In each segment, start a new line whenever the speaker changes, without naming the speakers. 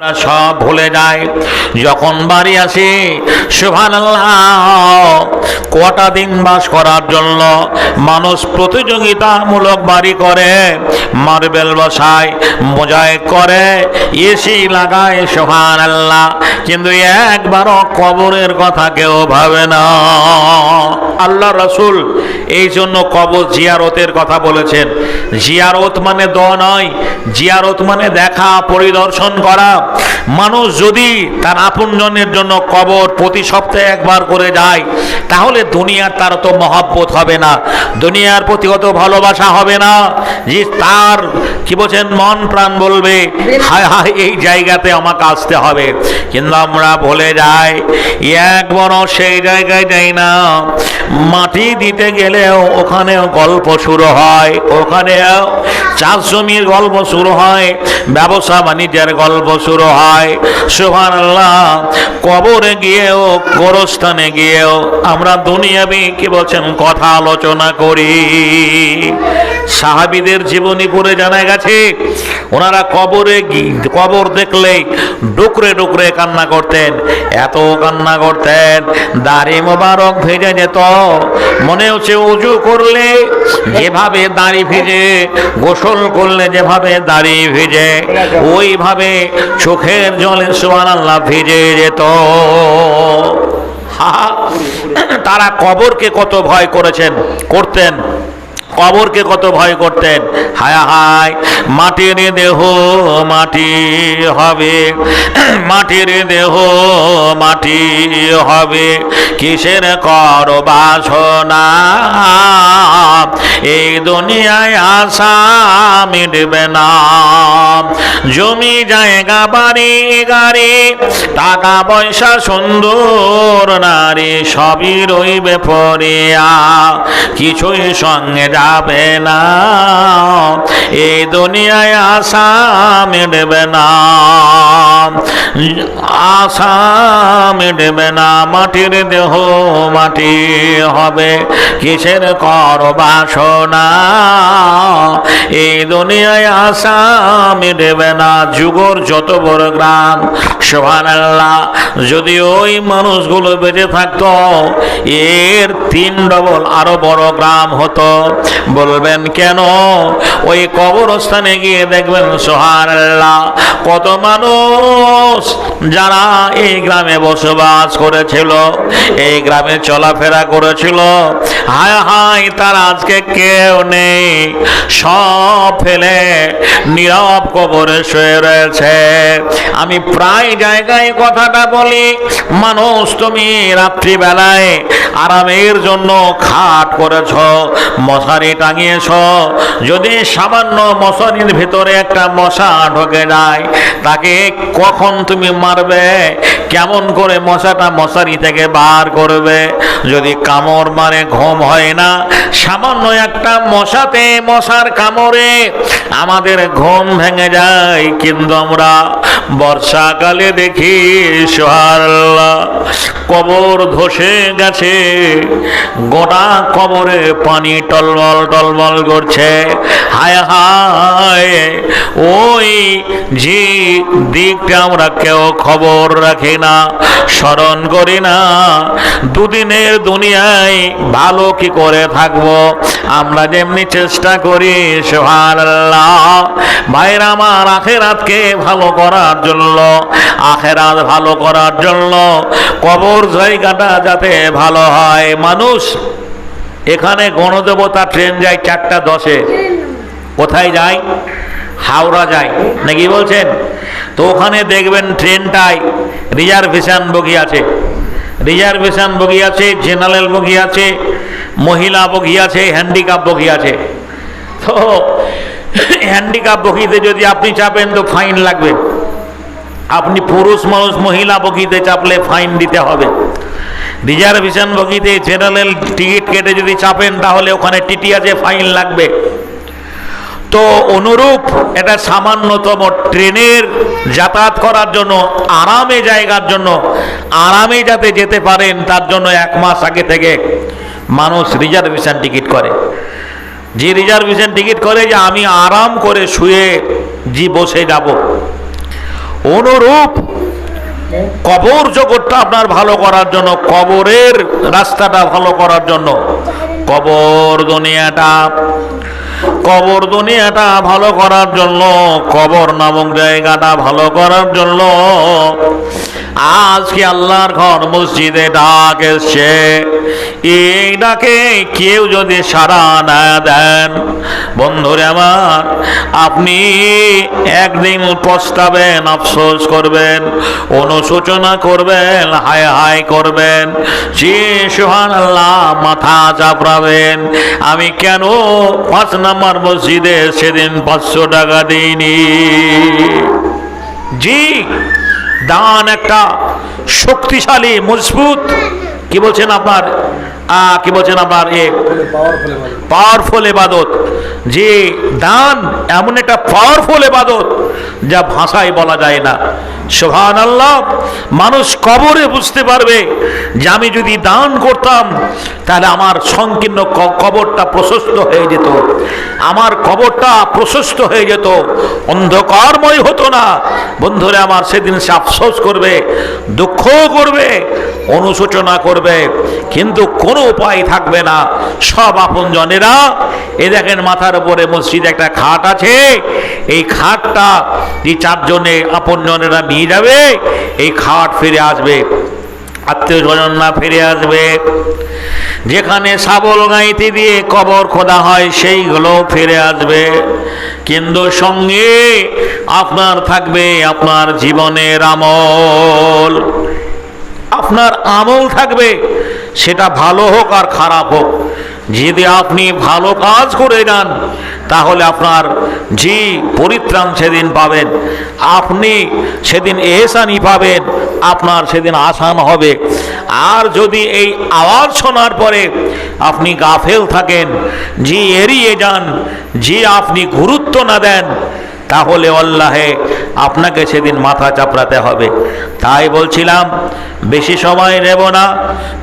সব ভুলে যাই। যখন বাড়ি আসি সুভান কটা দিন বাস করার জন্য মানুষ প্রতিযোগিতামূলক বাড়ি করে, মার্বেল বসায়, মোজাইক করে এসি লাগায় সোহান আল্লাহ কিন্তু একবারও কবরের কথা কেউ ভাবে না। আল্লাহ রসুল এই জন্য কবর জিয়ারতের কথা বলেছেন। জিয়ারত মানে দ নয়, জিয়ারত মানে দেখা, পরিদর্শন করা। মানুষ যদি তার আপনজনের জন্য কবর প্রতি সপ্তাহে একবার করে যায়, তাহলে দুনিয়ার তার তো মহাব্বত হবে না, দুনিয়ার প্রতি অত ভালোবাসা হবে না। যে তার কি বলছেন মন প্রাণ বলবে। হায় হায় এই জায়গাতে আমাকে আসতে হবে। কিন্তু আমরা ভুলে যাই একবার সেই জায়গায় যাই না। মাটি দিতে গেলেও ওখানেও গল্প শুরু হয়। ওখানেও চাষ জমির গল্প শুরু হয় ব্যবসা বাণিজ্যের গল্প শুরু হয়। সুহান আল্লাহ কবরে গিয়েও গোরস্থানে গিয়েও আমরা দুনিয়াবি কি বলছেন কথা আলোচনা করি। সাহাবিদের জীবনী পড়ে জানা গেছে, ওনারা কবরে কবর দেখলেই ডুকরে ডুকরে কান্না করতেন, এত কান্না করতেন, দাড়ি মোবারক ভেজে যেত মনে হচ্ছে উজু করলে, যেভাবে দাড়ি ভিজে, গোসল করলে যেভাবে দাড়ি ভিজে, ওইভাবে চোখের জলে সোয়ান আল্লাহ ভিজে যেত। তারা কবরকে কত ভয় করেছেন, করতেন। কবরকে কত ভয় করতেন? হায় হায় মাটির দেহ, মাটি হবে। মাটির দেহ, মাটি হবে। কিসের কর বাসনা এই দুনিয়ায় আশা মিটবে না। জমি, জায়গা, বাড়ি, গাড়ি, টাকা পয়সা, সুন্দর নারী সবই রইবে পড়িয়া কিছুই সঙ্গে যাবে না। এই দুনিয়ায় আশা মিটবে না। আশা মিটবে না। মাটির দেহ মাটি হবে। কিসের কর বাসনা? এই দুনিয়ায় আশা মিটবে না। যুগর যত বড় গ্রাম সোহান আল্লাহ যদি ওই মানুষগুলো বেঁচে থাকতো, এর তিন ডবল আরও বড় গ্রাম হতো। বলবেন, কেন? ওই কবরস্থানে গিয়ে দেখবেন সোহান আল্লাহ কত মানুষ যারা এই গ্রামে বসবাস করেছিল, এই গ্রামে চলাফেরা করেছিল। হায় হায়, তার আজকে কেউ নেই। সব ফেলে নীরব কবরে শুয়ে রয়েছে। আমি প্রায় জায়গায় কথাটা বলি, মানুষ তুমি রাত্রিবেলায় আরামের জন্য খাট করেছ, মশারি টাঙিয়েছ, যদি সামান্য মশারির ভিতরে একটা মশা ঢোকে যায়, তাকে কখন তুমি মারবে? কেমন করে মশাটা মশারি থেকে বার করবে? যদি কামড় মারে, ঘুম হয় না, সামান্য একটা মশাতে মশার কামড়ে আমাদের ঘুম ভেঙে যায়। কিন্তু আমরা বর্ষাকালে দেখি কবর ধসে গেছে। গোটা কবরে পানি টলমল টলমল করছে। হায় হায়, ওই যে দিকটা আমরা কেউ খবর রাখি না, স্মরণ করি না, দুদিনের দুনিয়ায় ভালো কি করে থাকব? আমরা যেমনি চেষ্টা করি সোহান আল্লাহ ভাইরা, আমার আখেরাতকে ভালো করার জন্য, আখেরাত ভালো করার জন্য কবর জায়গাটা যাতে ভালো হয়। মানুষ এখানে গণদেবতা ট্রেন যায় চারটা দশে। কোথায় যায়? হাওড়া যায়। নাকি বলছেন? তো ওখানে দেখবেন ট্রেনটায় রিজার্ভেশন বগি আছে। রিজার্ভেশন বগি আছে, জেনারেল বগি আছে, মহিলা বগি আছে, হ্যান্ডিক্যাপ বগি আছে। তো হ্যান্ডিক্যাপ বগিতে যদি আপনি চাপেন তো ফাইন লাগবে। আপনি পুরুষ মানুষ, মহিলা বগিতে চাপলে ফাইন দিতে হবে। রিজার্ভেশন বগিতে জেনারেল টিকিট কেটে যদি চাপেন, তাহলে ওখানে টিটি আছে ফাইন লাগবে। তো অনুরূপ এটা সামান্যতম ট্রেনের যাতায়াত করার জন্য, আরামে জায়গার জন্য, আরামে যাতে যেতে পারেন, তার জন্য এক মাস আগে থেকে মানুষ রিজার্ভেশন টিকিট করে। যে রিজার্ভেশন টিকিট করে যে আমি আরাম করে শুয়ে জি বসে যাব। অনুরূপ কবর জগৎটা আপনার ভালো করার জন্য, কবরের রাস্তাটা ভালো করার জন্য। কবর দুনিয়াটা কবর দুনিয়াটা ভালো করার জন্য, কবর নামক জায়গাটা ভালো করার জন্য। আজকে আল্লাহর ঘর মসজিদে ডাক এসছে। এই ডাকে কেউ যদি সারা না দেন, বন্ধুরে আমার, আপনি একদিন পস্তাবেন, আফসোস করবেন, অনুশোচনা করবেন, হায় হায় করবেন, যে সোহান আল্লাহ মাথা চাপড়াবেন, আমি কেন পাঁচ নাম্বার মসজিদে সেদিন পাঁচশো টাকা দিইনি? জি দান একটা শক্তিশালী, মজবুত, কি বলছেন আপনার? কি বলছেন আপনার এ? পাওয়ারফুল এবাদত যে দান এমন একটা পাওয়ারফুল এবাদত যা ভাষায় বলা যায় না। সোহান আল্লাহ মানুষ কবরে বুঝতে পারবে যে আমি যদি দান করতাম, তাহলে আমার সংকীর্ণ কবরটা প্রশস্ত হয়ে যেত। আমার কবরটা প্রশস্ত হয়ে যেত। অন্ধকারময় হতো না। বন্ধুরা আমার সেদিন সে আফসোস করবে, দুঃখও করবে, অনুশোচনা করবে। কিন্তু কোনো উপায় থাকবে না। সব আপনজনেরা, এ দেখেন মাথার উপরে মসজিদে একটা খাট আছে। এই খাটটা যে চারজনে আপনজনেরা নিয়ে যাবে। এই খাট ফিরে আসবে আত্মীয় স্বজনরা ফিরে আসবে। যেখানে শাবল গাইতে দিয়ে কবর খোদা হয়, সেইগুলো ফিরে আসবে। কিন্তু সঙ্গে আপনার থাকবে আপনার জীবনের আমল। আপনার আমল থাকবে। সেটা ভালো হোক আর খারাপ হোক। যদি আপনি ভালো কাজ করে যান তাহলে আপনার জি পরিত্রাণ সেদিন পাবেন। আপনি সেদিন এহসানি পাবেন, আপনার সেদিন আসান হবে। আর যদি এই আওয়াজ শোনার পরে আপনি গাফেল থাকেন, জি এড়িয়ে যান, জি আপনি গুরুত্ব না দেন, তাহলে আল্লাহে আপনাকে সেদিন মাথা চাপড়াতে হবে। তাই বলছিলাম, বেশি সময় নেব না,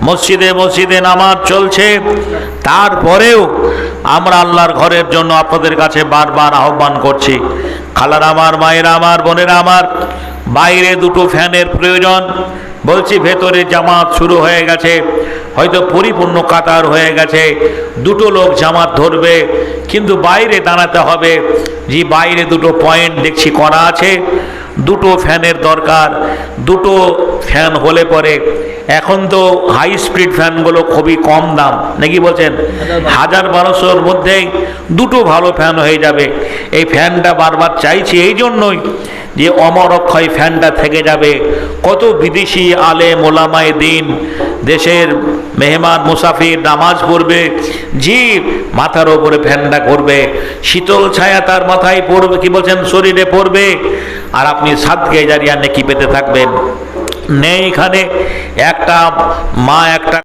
মসজিদে মসজিদে নামাজ চলছে। তারপরেও আমরা আল্লাহর ঘরের জন্য আপনাদের কাছে বারবার আহ্বান করছি। খালার আমার, মায়ের আমার, বোনের আমার, বাইরে দুটো ফ্যানের প্রয়োজন। বলছি, ভেতরে জামাত শুরু হয়ে গেছে। হয়তো পরিপূর্ণ কাতার হয়ে গেছে। দুটো লোক জামাত ধরবে। কিন্তু বাইরে দাঁড়াতে হবে। যে বাইরে দুটো পয়েন্ট দেখছি করা আছে। দুটো ফ্যানের দরকার। দুটো ফ্যান হলে পরে এখন তো হাই স্পিড ফ্যানগুলো খুবই কম দাম। নাকি বলছেন? হাজার বারোশোর মধ্যেই দুটো ভালো ফ্যান হয়ে যাবে। এই ফ্যানটা বারবার চাইছি এই জন্যই যে অমর অক্ষয় ফ্যানটা থেকে যাবে। কত বিদেশি আলে মোলামায় দিন, দেশের মেহমান মুসাফির নামাজ পড়বে জি মাথার ওপরে ফ্যানটা করবে। শীতল ছায়া তার মাথায় পড়বে, কি বলছেন? শরীরে পড়বে। আর আপনি সাতকে জারিয়া নেকি পেতে থাকবেন। নেই এখানে। একটা মা একটা